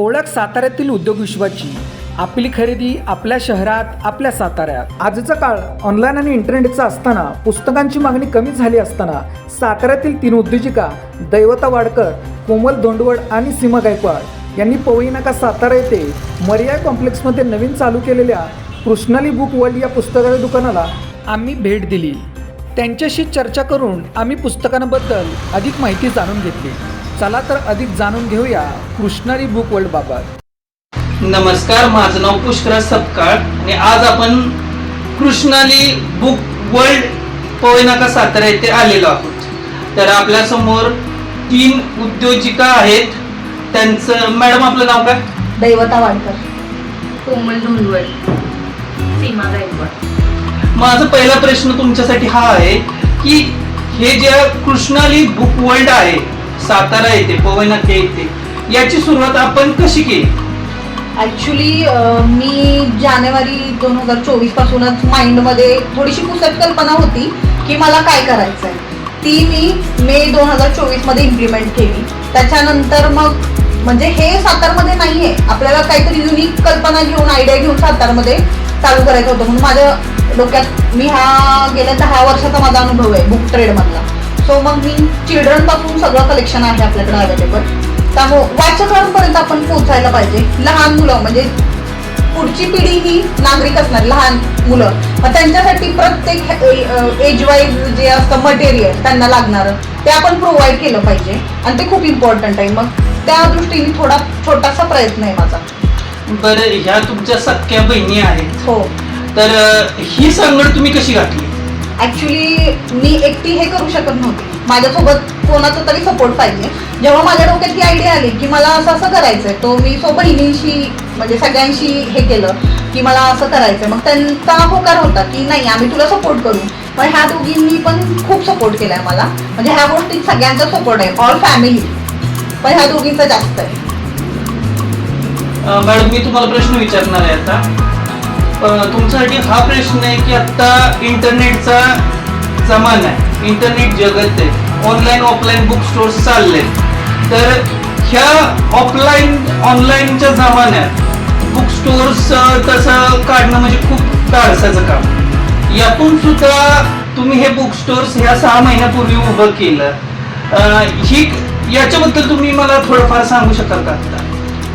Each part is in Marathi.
ओळख साताऱ्यातील उद्योग विश्वाची आपली खरेदी आपल्या शहरात आपल्या साताऱ्यात. आजचा काळ ऑनलाईन आणि इंटरनेटचा असताना पुस्तकांची मागणी कमी झाली असताना साताऱ्यातील तीन उद्योजिका दैवता वाडकर कोमल धोंडवड आणि सीमा गायकवाड यांनी पवई नाका सातारा येथे मरिया कॉम्प्लेक्समध्ये नवीन चालू केलेल्या कृष्णाली बुक वर्ल्ड या पुस्तकाच्या दुकानाला आम्ही भेट दिली. त्यांच्याशी चर्चा करून आम्ही पुस्तकांबद्दल अधिक माहिती जाणून घेतली. चला तर अधिक जाणून घेऊया कृष्णारी बुक वर्ल्ड बाबत. नमस्कार माझं नाव पुष्कराज सपकाळ आणि आज आपण कृष्णाली बुक वर्ल्ड पोयनाका सातारा येथे आलेलो आहोत. तर आपल्यासमोर तीन उद्योजिका आहेत. त्यांचं मॅडम आपलं नाव काय? दैवता वाडकर. कोमल धुंदवड. सीमा गायकवाड. माझा पहिला प्रश्न तुमच्यासाठी हा आहे की हे जे कृष्णाली बुक वर्ल्ड आहे सातारा येते पवनाके येते. याची सुरुवात आपण कशी केली? ऍक्च्युली मी जानेवारी दोन हजार चोवीस पासूनच माइंडमध्ये थोडीशी पुसट कल्पना होती की मला काय करायचं आहे ती मी मे दोन हजार चोवीसमध्ये इम्प्लिमेंट केली. त्याच्यानंतर मग म्हणजे हे सातारमध्ये नाही आहे आपल्याला काहीतरी युनिक कल्पना घेऊन आयडिया घेऊन सातारमध्ये चालू करायचं होतं. म्हणून माझ्या डोक्यात मी हा गेल्या दहा वर्षाचा माझा अनुभव आहे बुक ट्रेडमधला. सो मग मी चिल्ड्रनपासून सगळं कलेक्शन आहे आपल्याकडे अवेलेबल त्यामुळे वाचकांपर्यंत आपण पोहोचायला पाहिजे. लहान मुलं म्हणजे पुढची पिढी ही नागरिक असणार लहान मुलं. मग त्यांच्यासाठी प्रत्येक एज वाईज जे असतं मटेरियल त्यांना लागणारं ते आपण प्रोव्हाइड केलं पाहिजे. आणि ते खूप इम्पॉर्टंट आहे. मग त्या दृष्टीने थोडा छोटासा प्रयत्न आहे माझा. बरं ह्या तुमच्या सख्या बहिणी आहेत. हो. तर ही सांगड तुम्ही कशी घातली? ऍक्च्युली मी एकटी हे करू शकत नव्हते. माझ्यासोबत कोणाचा तरी सपोर्ट पाहिजे. जेव्हा माझ्या डोक्यात ही आयडिया आली की मला असं असं करायचंय तो मी सो बहिणींशी म्हणजे सगळ्यांशी हे केलं की मला असं करायचंय. मग त्यांचा होकार होता की नाही आम्ही तुला सपोर्ट करू. पण ह्या दोघींनी पण खूप सपोर्ट केलाय मला. म्हणजे ह्या गोष्टीत सगळ्यांचा सपोर्ट आहे. ऑल फॅमिली पण ह्या दोघींचा जास्त आहे. मॅडम मी तुम्हाला प्रश्न विचारणार आहे आता. तुमच्यासाठी हा प्रश्न आहे की आत्ता इंटरनेटचा जमाना आहे. इंटरनेट जगत आहे. ऑनलाईन ऑफलाईन बुक स्टोर्स चालले तर ह्या ऑफलाईन ऑनलाईनच्या जमान्यात बुक स्टोर्स तसं काढणं म्हणजे खूप तारसाचं काम. यातून सुद्धा तुम्ही हे बुक स्टोर्स ह्या सहा महिन्यापूर्वी उभं केलं. ही याच्याबद्दल तुम्ही मला थोडंफार सांगू शकाल का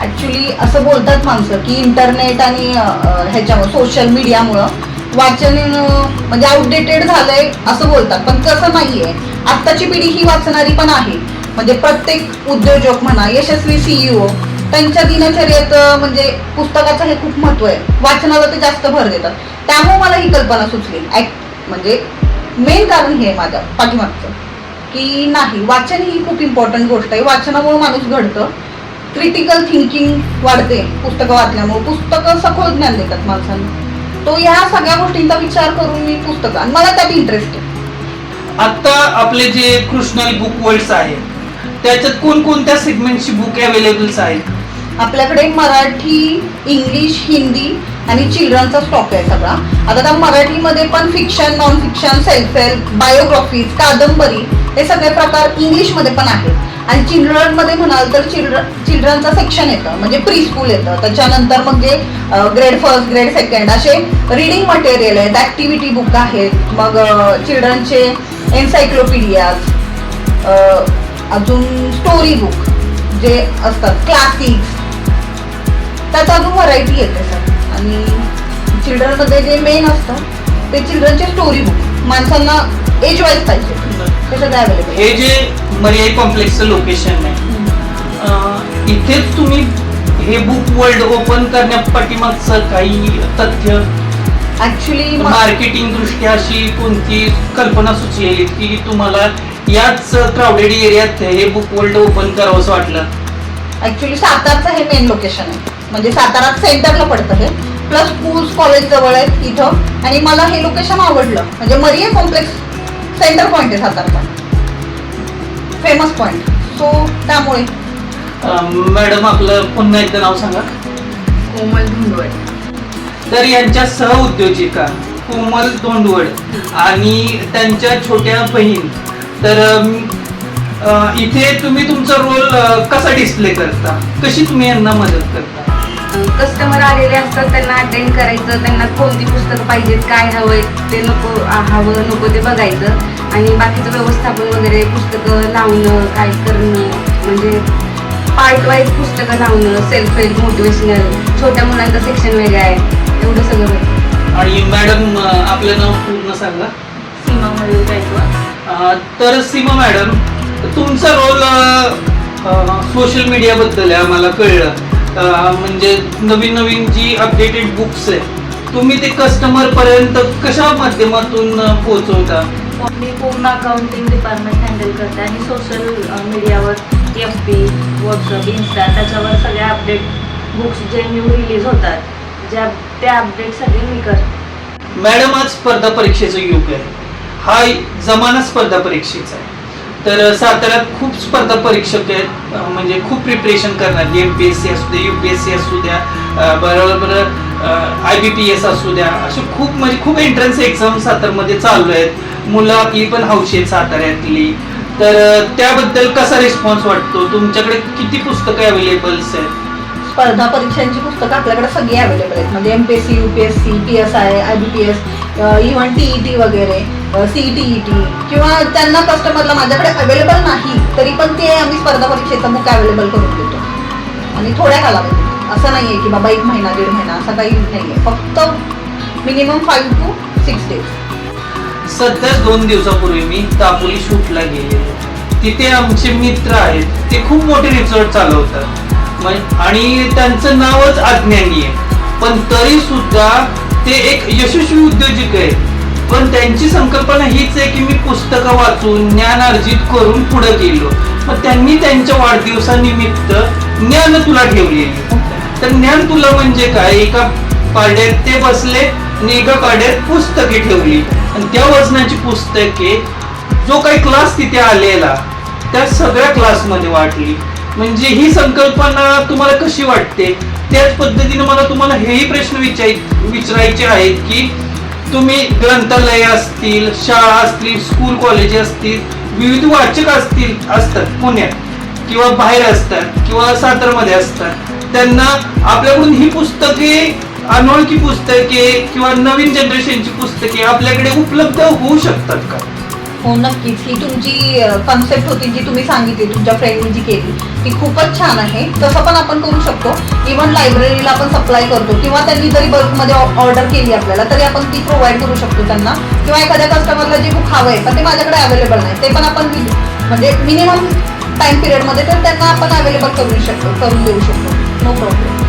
आता ऍक्च्युली असं बोलतात माणसं की इंटरनेट आणि ह्याच्यामुळं सोशल मीडियामुळं वाचन म्हणजे आउटडेटेड झालंय असं बोलतात. पण तसं नाहीये. आत्ताची पिढी ही वाचणारी पण आहे. म्हणजे प्रत्येक उद्योजक म्हणा यशस्वी सीईओ त्यांच्या दिनचर्येत म्हणजे पुस्तकाचं हे खूप महत्त्व आहे. वाचनाला ते जास्त भर देतात. त्यामुळे मला ही कल्पना सुचली. म्हणजे मेन कारण हे आहे माझ्या पाठीमागचं. की नाही वाचन ही खूप इम्पॉर्टंट गोष्ट आहे. वाचनामुळे माणूस घडतं. क्रिटिकल थिंकिंग वाढते पुस्तकं वाचल्यामुळे. पुस्तकं सखोल ज्ञान देतात माणसांना. तो या सगळ्या गोष्टींचा विचार करून मी पुस्तकं आणि मला त्यात इंटरेस्ट आहे. आता आपले जे कृष्णाली बुक वर्ल्ड्स आहेत त्याच्यात कोणकोणत्या सेगमेंटची बुक अवेलेबल्स आहेत? आपल्याकडे मराठी इंग्लिश हिंदी आणि चिल्ड्रनचा स्टॉक आहे सगळा. आता त्या मराठीमध्ये पण fiction non fiction self help biographies कादंबरी हे सगळे प्रकार इंग्लिशमध्ये पण आहेत. आणि चिल्ड्रनमध्ये म्हणाल तर चिल्ड्रन चिल्ड्रनचं सेक्शन येतं म्हणजे प्री स्कूल येतं. त्याच्यानंतर मग जे ग्रेड फर्स्ट ग्रेड सेकंड असे रिडिंग मटेरियल आहेत ॲक्टिव्हिटी बुक आहेत. मग चिल्ड्रनचे एन्सायक्लोपीडियाज अजून स्टोरी बुक जे असतात क्लासिक्स त्यात अजून व्हरायटी येते सर. आणि चिल्ड्रनमध्ये जे मेन असतं ते चिल्ड्रनचे स्टोरी बुक माणसांना एज वाईज पाहिजे. ते सगळं अवेलेबल हे जे मरियाई कॉम्प्लेक्सचं लोकेशन आहे इथेच तुम्ही हे बुक वर्ल्ड ओपन करण्या पाठीमागचं काही तथ्य? ऍक्च्युली मार्केटिंग दृष्ट्या अशी कोणती कल्पना सुचलेली की तुम्हाला याच क्राऊडेड एरियात हे बुक वर्ल्ड ओपन करावं असं वाटलं? ऍक्च्युली सातारचं हे मेन लोकेशन आहे. म्हणजे सातारात सेंटरला पडतं हे. प्लस स्कूल्स कॉलेज जवळ आहेत इथं. आणि मला हे लोकेशन आवडलं. म्हणजे मरिये कॉम्प्लेक्स सेंटर पॉईंट आहे सातारचा फेमस पॉईंट सो त्यामुळे. मॅडम आपलं पुन्हा एकदा नाव सांगा. कोमल धुंदवड तर यांच्या सहउद्योजिका कोमल धोंडवड आणि त्यांच्या छोट्या बहीण. तर अं, इथे तुम्ही तुमचा रोल कसा डिस्प्ले करता? कशी तुम्ही यांना मदत करता? कस्टमर आलेले असतात त्यांना अटेंड करायचं त्यांना कोणती पुस्तकं पाहिजेत काय हवंय ते नको आ, हवं नको ते बघायचं. आणि बाकीचं व्यवस्थापन वगैरे पुस्तकं लावणं काय करणं म्हणजे पार्ट वाईज पुस्तकं लावणं सेल्फ हेल्प मोटिवेशनल छोट्या मुलांचं सेक्शन वेगळं आहे एवढं सगळं आणि मॅडम आपलं नाव पूर्ण सांगा. सीमा मयूर गायकवाड. अं, तर सीमा मॅडम तुमचा रोल सोशल मीडियाबद्दल आहे आम्हाला कळलं. म्हणजे नवीन नवीन जी अपडेटेड बुक्स आहे तुम्ही ते कस्टमर पर्यंत कशा माध्यमातून पोहोचवता? मी पूर्ण अकाउंटिंग डिपार्टमेंट हँडल करते आणि सोशल मीडियावर एफ बी व्हॉट्सअप इन्स्टा त्याच्यावर सगळ्या अपडेट बुक्स जे न्यू रिलीज होतात ज्या त्या अपडेट सगळे मी करते. मॅडम आज स्पर्धा परीक्षेचं युग आहे. हा जमाना स्पर्धा परीक्षेचा आहे. तर साताऱ्यात खूप स्पर्धा परीक्षक आहेत. म्हणजे खूप प्रिपरेशन करणार. एम पी एस सी असू दे यू पी एस सी असू द्या बरोबर आय बी पी एस असू द्या. असे खूप म्हणजे खूप एंट्रन्स एक्झाम सातारमध्ये चालू आहेत. मुलं आपली पण हौशी आहेत साताऱ्यातली. तर त्याबद्दल कसा रिस्पॉन्स वाटतो? तुमच्याकडे किती पुस्तकं अवेलेबल्स आहेत? स्पर्धा परीक्षांची पुस्तकं आपल्याकडे सगळी अवेलेबल आहेत. म्हणजे M P S C U P S C P S I I B P S even T E T वगैरे सी टी ई टी. किंवा त्यांना कस्टमरला माझ्याकडे अवेलेबल नाही तरी पण ते आम्ही स्पर्धा परीक्षेचं बुक अवेलेबल करून देतो. आणि थोड्या कालावधीत. असं नाही आहे की बाबा एक महिना दीड महिना असं काही नाही आहे फक्त minimum five two six days सध्या दोन दिवसापूर्वी मी दापोली शूटला गेले तिथे आमचे मित्र आहेत. ते खूप मोठे रिसॉर्ट चालवतात. आणि त्यांचं नावच अज्ञानी आहे. पण तरी सुद्धा ते एक यशस्वी उद्योजक आहे. पण त्यांची संकल्पना हीच आहे की मी पुस्तकं वाचून ज्ञान अर्जित करून पुढे गेलो. मग त्यांनी त्यांच्या वाढदिवसानिमित्त ज्ञान तुला ठेवलेली तर ज्ञान तुला म्हणजे काय? एका पाड्यात ते बसले आणि एका पाड्यात पुस्तके ठेवली. आणि त्या वजनाची पुस्तके जो काही क्लास तिथे आलेला त्या सगळ्या क्लासमध्ये वाटली. म्हणजे ही संकल्पना तुम्हाला कशी वाटते? त्याच पद्धतीने मला तुम्हाला हेही प्रश्न विचार विचारायचे आहेत की तुम्ही ग्रंथालय असतील शाळा असतील स्कूल कॉलेज असतील विविध वाचक असतील असतात पुण्यात किंवा बाहेर असतात किंवा सातारमध्ये असतात त्यांना आपल्याकडून ही पुस्तके अनोळखी पुस्तके किंवा नवीन जनरेशनची पुस्तके आपल्याकडे उपलब्ध होऊ शकतात का? हो नक्कीच ही तुमची कन्सेप्ट होती जी तुम्ही सांगितली तुमच्या फ्रेंडनी जी केली ती खूपच छान आहे. तसं पण आपण करू शकतो. इव्हन लायब्ररीला आपण सप्लाय करतो. किंवा त्यांनी जरी बल्कमध्ये ऑर्डर केली आपल्याला तरी आपण ती प्रोव्हाइड करू शकतो त्यांना. किंवा एखाद्या कस्टमरला जे बुक हवं आहे पण ते माझ्याकडे अवेलेबल नाही ते पण आपण म्हणजे मिनिमम टाइम पिरियडमध्ये तर त्यांना आपण अवेलेबल करू शकतो करून देऊ शकतो. नो प्रॉब्लेम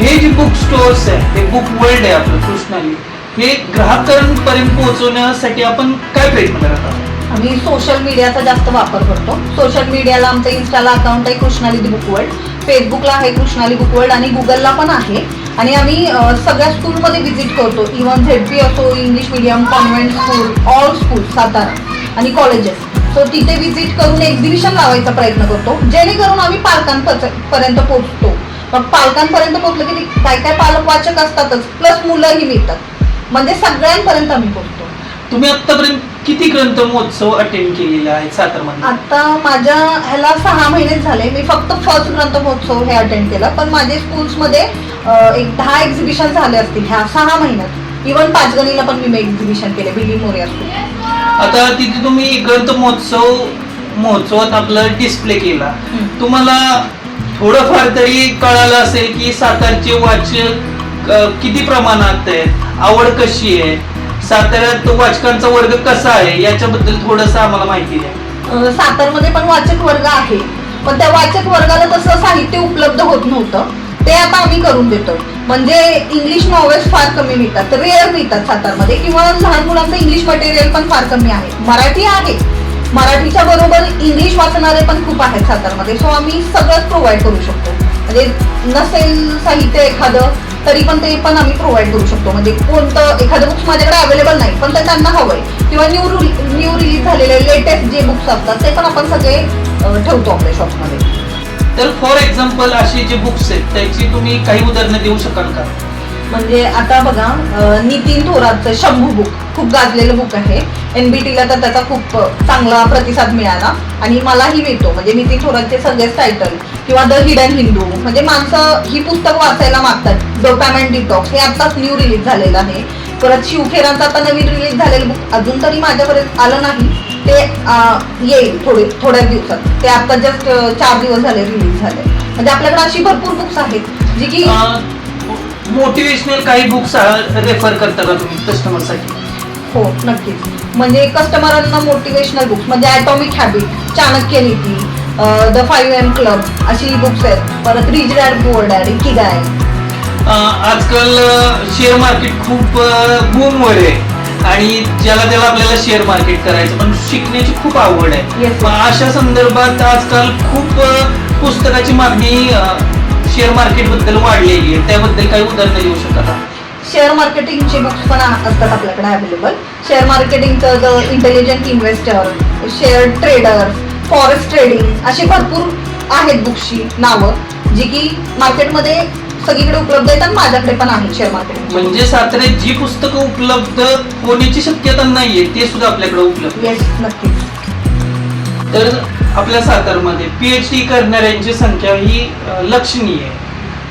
हे जे बुक स्टोअर्स आहे ते बुक वर्ल्ड आहे आपलं कृष्णाली हे ग्राहकांपर्यंत पोहोचवण्यासाठी आपण काय प्रयत्न करत आहोत? आम्ही सोशल मीडियाचा जास्त वापर करतो. सोशल मीडियाला आमचं इन्स्टाला अकाउंट आहे कृष्णाली बुक वर्ल्ड फेसबुकला आहे कृष्णाली बुक वर्ल्ड आणि गुगलला पण आहे. आणि आम्ही सगळ्या स्कूलमध्ये व्हिजिट करतो. इव्हन झेड पी असो English medium convent school all school Satara आणि कॉलेजेस सो तिथे व्हिजिट करून एक्झिबिशन लावायचा प्रयत्न करतो. जेणेकरून आम्ही पालकांपर्यंत पोहोचतो. मग पालकांपर्यंत पोहोचलं की काय काय पालक वाचक असतातच. प्लस मुलंही मिळतात. म्हणजे सगळ्यांपर्यंत आम्ही पोहोचतो. तुम्ही आतापर्यंत किती ग्रंथ महोत्सव अटेंड केलेले आहेत सातारमध्ये? आता माझ्या ह्याला सहा महिनेच झाले. मी फक्त फर्स्ट ग्रंथ महोत्सव हे अटेंड केला. पण माझे स्कूल्समध्ये एक दहा एक्झिबिशन झाले असतील ह्या सहा महिन्यात. इव्हन पाचगणीला पण मी एक्झिबिशन केले बिली मोरिया स्कूल आता तिथे तुम्ही ग्रंथ महोत्सव महोत्सवात आपला डिस्प्ले केला. तुम्हाला थोडंफार तरी कळालं असेल की सातारचे वाचक किती प्रमाणात आहेत? आवड कशी आहे? साताऱ्यात वाचकांचा वर्ग कसा आहे? याच्याबद्दल थोडस आम्हाला माहिती द्या. सातारमध्ये पण वाचक वर्ग आहे. पण त्या वाचक वर्गाला तसं साहित्य उपलब्ध होत नव्हतं. ते आता आम्ही करून देतो म्हणजे इंग्लिश नॉवेल्स फार कमी मिळतात. रेअर मिळतात सातारमध्ये. किंवा लहान मुलांचं इंग्लिश मटेरियल पण फार कमी आहे. मराठी आहे. मराठीच्या बरोबर इंग्लिश वाचणारे पण खूप आहेत सातारमध्ये. सो आम्ही सगळंच प्रोव्हाइड करू शकतो. म्हणजे नसेल साहित्य एखादं तरी पण ते पण आम्ही प्रोव्हाइड करू शकतो. म्हणजे कोणतं एखादं बुक्स माझ्याकडे अवेलेबल नाही पण ते त्यांना हवंय. किंवा न्यू न्यू रिलीज झालेले लेटेस्ट जे बुक्स असतात ते पण आपण सगळे ठेवतो आपल्या शॉपमध्ये तर फॉर एक्झाम्पल असे जे बुक्स आहेत त्याची तुम्ही काही उदाहरणं देऊ शकाल का? म्हणजे आता बघा नितीन थोरातचं शंभू बुक खूप गाजलेलं बुक आहे. एनबीटीला तर त्याचा खूप चांगला प्रतिसाद मिळाला. आणि मलाही मिळतो. म्हणजे नितीन थोरातचे सगळेच टायटल किंवा द हिडन हिंदू म्हणजे माणसं ही पुस्तक वाचायला मागतात डोपॅमेंट डिटॉक्स. हे आत्ताच न्यू रिलीज झालेलं आहे. परत शिवखेरांचं आता नवीन रिलीज झालेलं बुक अजून तरी माझ्यापर्यंत आलं नाही. ते येईल थोडे थोड्या दिवसात. ते आता जस्ट चार दिवस झाले रिलीज झाले. म्हणजे आपल्याकडे अशी भरपूर बुक्स आहेत जी की मोटिवेशनल काही बुक्स रेफर करता का तुम्ही कस्टमरसाठी हो नक्कीच. म्हणजे कस्टमरांना मोटिवेशनल बुक्स म्हणजे atomic habit Chanakya Neeti the five M club अशी बुक्स आहेत. परत rich dad poor dad Ikigai अं, आजकाल शेअर मार्केट खूप बूम वर आहे. आणि ज्याला त्याला आपल्याला शेअर मार्केट करायचं पण शिकण्याची खूप आवड आहे. Yes. मग अशा संदर्भात आजकाल खूप पुस्तकाची मागणी शेअर मार्केटबद्दल वाढलेली आहे. त्याबद्दल काही उदाहरणं देऊ शकता शेअर मार्केटिंगचे बुक्स पण आ- असतात आपल्याकडे available share मार्केटिंगचं the intelligent investor share trader forest trading अशी भरपूर आहेत बुक्सची नावं जी की मार्केटमध्ये सगळीकडे उपलब्ध आहेत आणि माझ्याकडे पण आहेत शेअर मार्केटिंग म्हणजे साताऱ्यात जी पुस्तकं उपलब्ध होण्याची शक्यता नाहीये ते सुद्धा आपल्याकडे उपलब्ध आहे. येस नक्कीच. तर आपल्या सातारमध्ये पीएच डी करणाऱ्यांची संख्या ही लक्षणीय आहे.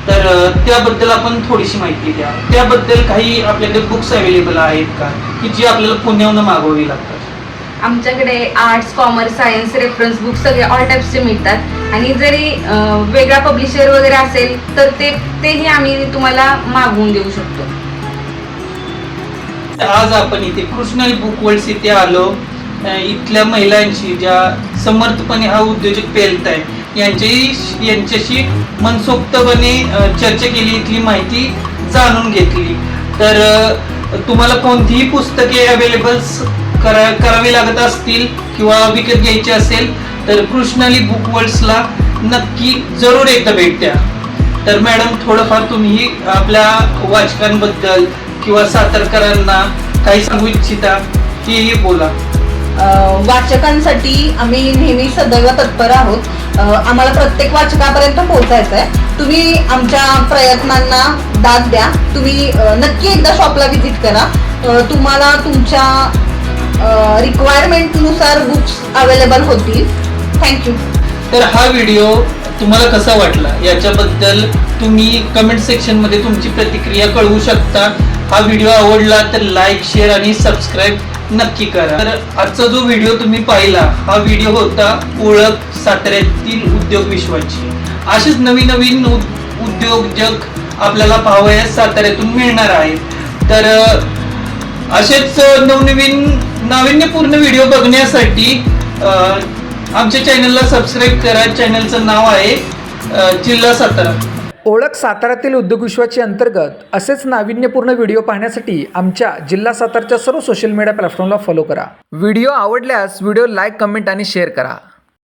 तर त्याबद्दल आपण थोडीशी माहिती द्या. त्याबद्दल काही आपल्याकडे बुक्स अवेलेबल आहेत का? की जी आपल्याला पुण्याहून मागवावी लागतात? आमच्याकडे arts commerce science reference book सगळे ऑल टाईप्सचे मिळतात. आणि जरी वेगळा पब्लिशर वगैरे असेल तर ते तेही आम्ही तुम्हाला मागवून देऊ शकतो. आज आपण इथे कृष्णाली बुक वर्ल्ड इथे आलो. इथल्या महिलांशी ज्या समर्थपणे हा उद्योजक पेलत आहे यांच्याही यांच्याशी मनसोक्तपणे चर्चा केली इथली माहिती जाणून घेतली. तर तुम्हाला कोणतीही पुस्तके अवेलेबल करा करावी लागत असतील किंवा विकत घ्यायची असेल तर कृष्णाली बुक वर्ल्ड्सला नक्की जरूर एकदा भेट द्या. तर मॅडम थोडंफार तुम्ही आपल्या वाचकांबद्दल किंवा सातारकरांना काही सांगू इच्छिता हेही बोला. वाचकांसाठी आम्ही नेहमी सदैव तत्पर आहोत. आम्हाला प्रत्येक वाचकापर्यंत पोहोचायचं आहे तुम्ही आमच्या प्रयत्नांना दाद द्या. तुम्ही नक्की एकदा शॉपला व्हिजिट करा. तुम्हाला तुमच्या रिक्वायरमेंटनुसार बुक्स अवेलेबल होतील. थँक्यू तर हा व्हिडिओ तुम्हाला कसा वाटला? याच्याबद्दल तुम्ही कमेंट सेक्शनमध्ये तुमची प्रतिक्रिया कळवू शकता. हा व्हिडिओ आवडला तर लाईक शेअर आणि सबस्क्राईब नक्की करा. तर आजचा जो व्हिडिओ तुम्ही पाहिला हा व्हिडिओ होता ओळख साताऱ्यातील उद्योग विश्वाची. असेच नवीन नवीन उद्योजक आपल्याला पाहावयास साताऱ्यातून मिळणार आहेत. तर असेच नवनवीन नाविन्यपूर्ण व्हिडिओ बघण्यासाठी आमच्या चॅनलला सबस्क्राईब करा. चॅनलचं नाव आहे जिल्हा सातारा. ओळख सातारातील उद्योगविश्वाची अंतर्गत असेच नाविन्यपूर्ण व्हिडिओ पाहण्यासाठी आमच्या जिल्हा सातारच्या सर्व सोशल मीडिया प्लॅटफॉर्मला फॉलो करा. व्हिडिओ आवडल्यास व्हिडिओ लाईक कमेंट आणि शेअर करा.